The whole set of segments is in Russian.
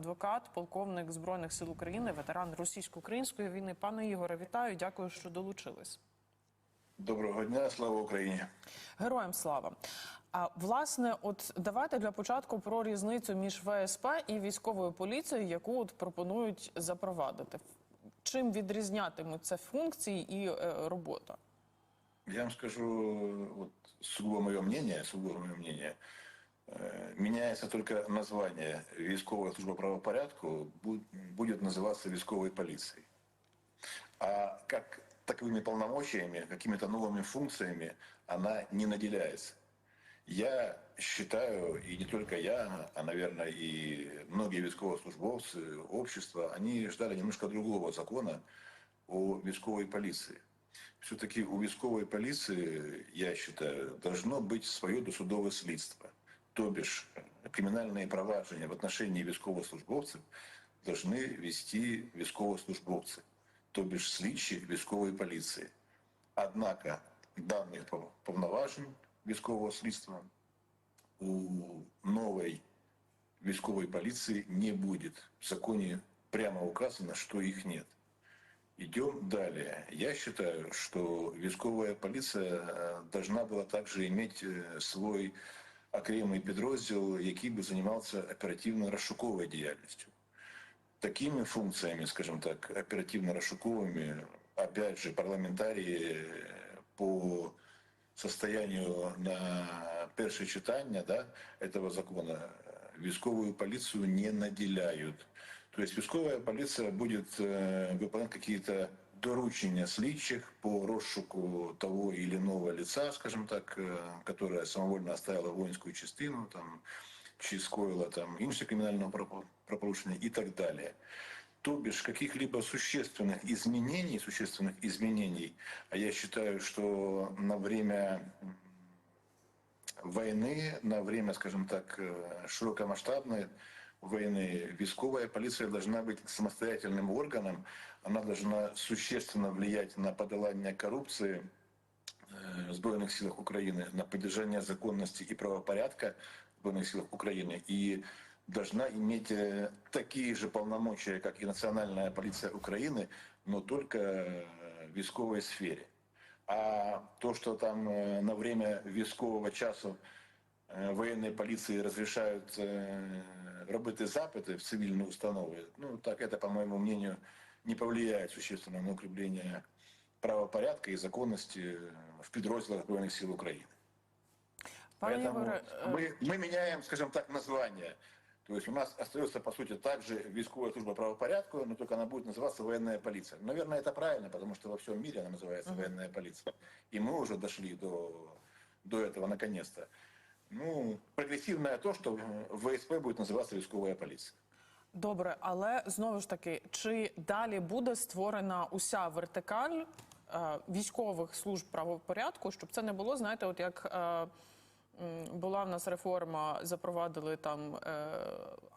адвокат, полковник збройних сил України, ветеран російсько-української війни. Пане Ігоре, вітаю. Дякую, що долучились. Доброго дня, слава Україні. Героям слава. А власне, от давайте для початку про різницю між ВСП і військовою поліцією, яку от пропонують запровадити. Чим відрізнятимуться функції і е, робота? Я вам скажу, вот сугубо мое мнение, сугубо мое мнение, э, меняется только название військовая служба правопорядку бу- будет называться військовой полицией. А как таковыми полномочиями, какими-то новыми функциями она не наделяется. Я считаю, и не только я, а, наверное, и многие військовослужбовцы, общества, они ждали немножко другого закона о військовой полиции. Все-таки у військової поліції, я считаю, должно быть своє досудове слідство. Тобто ж кримінальні провадження в отношении військовослужбовців должны вести військовослужбовці, тобто ж слідчі військової поліції. Однако даних пов- повноважень військового слідства у новой військовой полиции не будет. В законе прямо указано, что их нет. Идем далее. Я считаю, что військовая полиция э, должна была также иметь э, свой окремий підрозділ, який би займався оперативно-розшуковою діяльністю. Такими функциями, скажем так, оперативно-розшуковыми, опять же, парламентарии э, по состоянию на перше читання да, этого закона э, військовую полицию не наделяют. То есть військовая полиция будет э, выполнять какие-то доручения слідчих по розшуку того или иного лица, скажем так, э, которое самовольно оставило воинскую частину, там, чи скоїла там інше кримінальне право- правопорушення і так далі. То бишь каких-либо существенных изменений, существенных изменений, а я считаю, что на время м, войны, на время, скажем так, э, широкомасштабной войны, військовая полиция должна быть самостоятельным органом, она должна существенно влиять на подолание коррупции, э, в Збройних силах України на поддержание законности и правопорядка в Збройных силах Украины и должна иметь э, такие же полномочия, как и национальная полиция Украины, но только э, в військовой сфере. А то, что там э, на время військового часу э, военной полиции разрешают э, робити запити в цивільні установи, ну так это, по моему мнению, не повлияет существенно на укрепление правопорядка и законности в підрозділах Збройних сил України. Пане Поэтому Ігоре, е, мы, мы меняем, скажем так, название. То есть у нас остается, по сути, также військовая служба правопорядку, но только она будет называться военная полиция. Наверное, это правильно, потому что во всем мире она называется военная полиция. И мы уже дошли до, до этого наконец-то. Ну, прогресивное то, что в ВСП будет называться військовая полиция. Добре, але знову ж таки, чи далі буде створена уся вертикаль е, військових служб правопорядку, щоб це не було, знаєте, от як. Е, була в нас реформа, запровадили там е,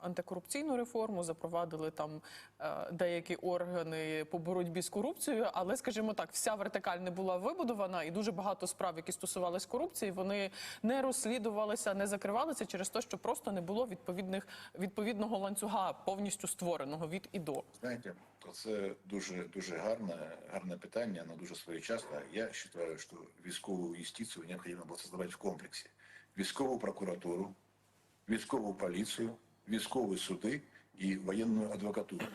антикорупційну реформу, запровадили там е, деякі органи по боротьбі з корупцією, але, скажімо так, вся вертикаль не була вибудована, і дуже багато справ, які стосувались корупції, вони не розслідувалися, не закривалися через те, що просто не було відповідних відповідного ланцюга повністю створеного від і до. Знаєте, це дуже дуже гарне, гарне питання, воно дуже своєчасне. Я вважаю, що військову юстицію необхідно було створювати в комплексі. Військову прокуратуру, військову поліцію, військові суди і воєнну адвокатуру.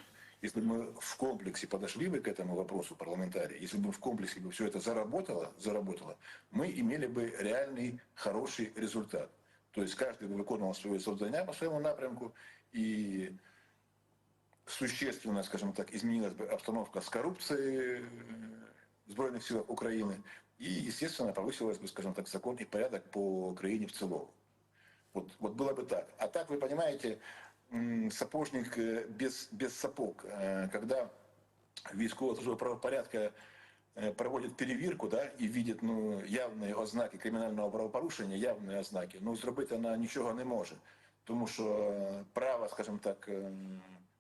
Если бы мы в комплексе подошли бы к этому вопросу парламентарии, если бы в комплексе бы все это заработало, заработало, мы имели бы реальный хороший результат. То есть каждый бы выполнял свое задание по своему напрямку, и существенно, скажем так, изменилась бы обстановка с коррупцией в Збройных силах Украины, и, естественно, повысилась бы, скажем так, закон и порядок по Украине в целом. Вот, вот было бы так. А так, вы понимаете, м, сапожник э, без, без сапог, э, когда військова служба правопорядка э, проводит перевірку да, і видить ну, явні ознаки кримінального правопорушення, явні ознаки, ну зробити вона нічого не може. Тому що е, права, скажімо так, е,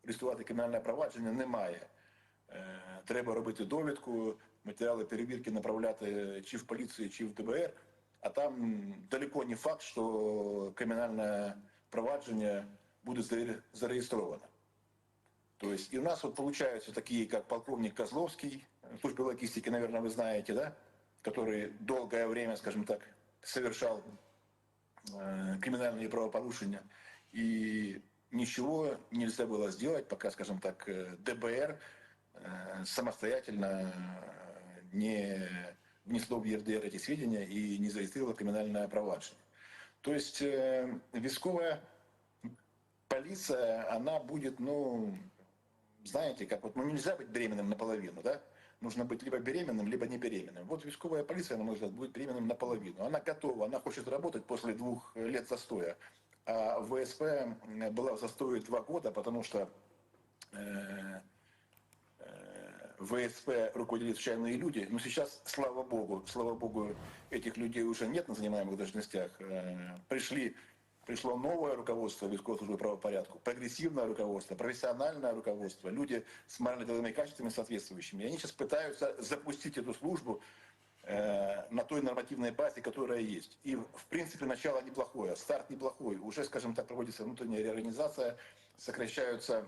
реєструвати кримінальне провадження немає. Е, Треба робити довідку, матеріали перевірки направляти чи в поліцію, чи в ДБР, а там далеко не факт, що кримінальне провадження буде заре- зареєстровано. То есть и у нас вот получаются такие, как полковник Козловский, э, службы логистики, наверное, вы знаете, да, который долгое время, скажем так, совершал э, криминальные правопорушения. И ничего нельзя было сделать, пока, скажем так, э, ДБР э, самостоятельно э, не внесло в ЕРДР эти сведения и не зарегистрировало криминальное провадження. То есть э, військовая полиция, она будет, ну, знаете, как вот, ну нельзя быть беременным наполовину, да? Нужно быть либо беременным, либо не беременным. Вот військовая полиция, на мой взгляд, будет беременным наполовину. Она готова, она хочет работать после двух лет застоя. А ВСП была в застое два года, потому что э, э, ВСП руководили случайные люди. Но сейчас, слава богу, слава богу, этих людей уже нет на занимаемых должностях. Э, Пришли, пришло новое руководство військовой службы правопорядку, прогрессивное руководство, профессиональное руководство, люди с морально-деловыми качествами соответствующими. И они сейчас пытаются запустить эту службу э, на той нормативной базе, которая есть. И, в принципе, начало неплохое, старт неплохой. Уже, скажем так, проводится внутренняя реорганизация, сокращаются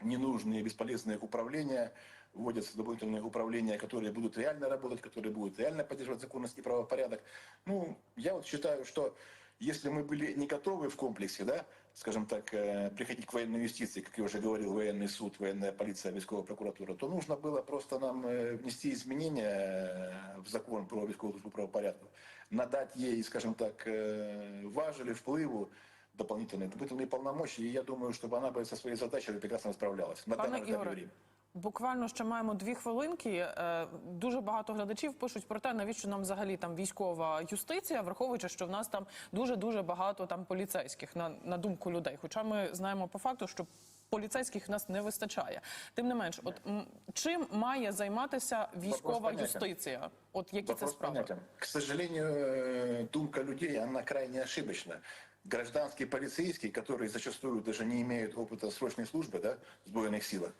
ненужные, бесполезные управления, вводятся дополнительные управления, которые будут реально работать, которые будут реально поддерживать законность и правопорядок. Ну, я вот считаю, что если мы были не готовы в комплексе, да, скажем так, э, приходить к военной юстиции, как я уже говорил, военный суд, военная полиция, військовая прокуратура, то нужно было просто нам э, внести изменения э, в закон про військову службу правопорядку, надать ей, скажем так, э, важели, впливу, дополнительные, дополнительные полномочия, и я думаю, чтобы она бы со своей задачей прекрасно справлялась. На Пане данном этапе Ігоре, времени. буквально ще маємо дві хвилинки. Е, Дуже багато глядачів пишуть про те, навіщо нам взагалі там військова юстиція, враховуючи, що в нас там дуже дуже багато там поліцейських на, на думку людей. Хоча ми знаємо по факту, що поліцейських в нас не вистачає. Тим не менш, от м, чим має займатися військова понятен. юстиція? От які це Вопрос справи? понятен. К сожалению, э, думка людей, она крайне ошибочна. Гражданский полицейский, который зачастую даже не имеет опыта срочной службы да, в сбойных силах,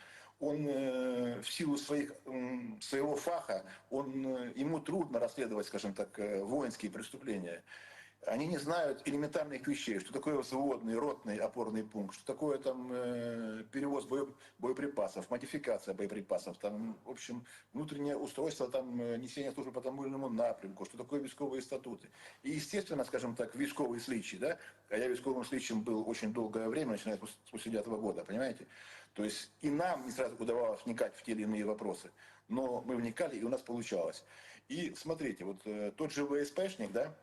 он э, в силу своих, м, своего фаха, он, э, ему трудно расследовать, скажем так, э, воинские преступления. Они не знают элементарных вещей, что такое взводный, ротный опорный пункт, что такое там э, перевоз боё- боеприпасов, модификация боеприпасов, там, в общем, внутреннее устройство там, э, несения службы по тому или иному напрямку, что такое військовые статуты. И, естественно, скажем так, військовый сличий, да, а я військовым сличим был очень долгое время, начиная с 89 года, понимаете? то есть и нам не сразу удавалось вникать в те или иные вопросы, но мы вникали, и у нас получалось. И смотрите, вот э, тот же ВСПшник, да,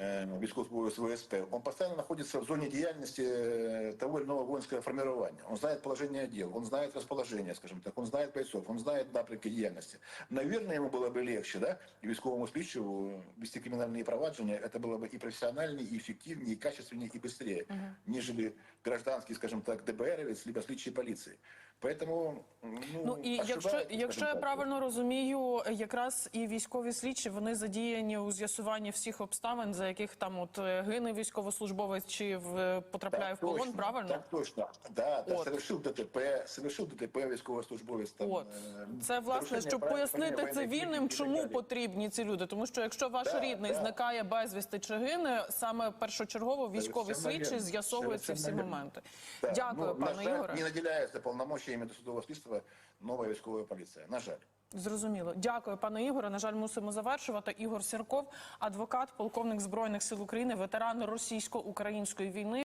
э, військовослужбовець ВСП, он постоянно находится в зоне деятельности э, того или иного воинского формирования. Он знает положение дел, он знает расположение, скажем так, он знает бойцов, он знает напрямки деятельности. Наверное, ему было бы легче, да, и військовому слідчому вести криминальные провадження, это было бы и профессиональнее, и эффективнее, и качественнее, и быстрее, нежели гражданский, скажем так, ДБРовец, либо слідчий полиции. Поэтому, ну, Ну і якщо, якщо я правильно розумію, якраз і військові слідчі вони задіяні у з'ясуванні всіх обставин, за яких там от е, гине військовослужбовець чи в потрапляє в полон. точно, правильно? Так точно. Да, да, совершив ДТП, совершив ДТП військовослужбовець. Там, От е, це власне, щоб пояснити цивільним, так чому далі. потрібні ці люди. Тому що якщо ваш Да, рідний да. зникає безвісти чи гине, саме першочергово військові слідчі з'ясовують ці всі моменти. Да, Дякую, ну, пане Ігоре. Не наділяється повномочиями до судового слідства нова військова поліція. На жаль. Зрозуміло. Дякую, пане Ігоре. На жаль, мусимо завершувати. Ігор Сірков, адвокат, полковник збройних сил України, ветеран російсько-української війни.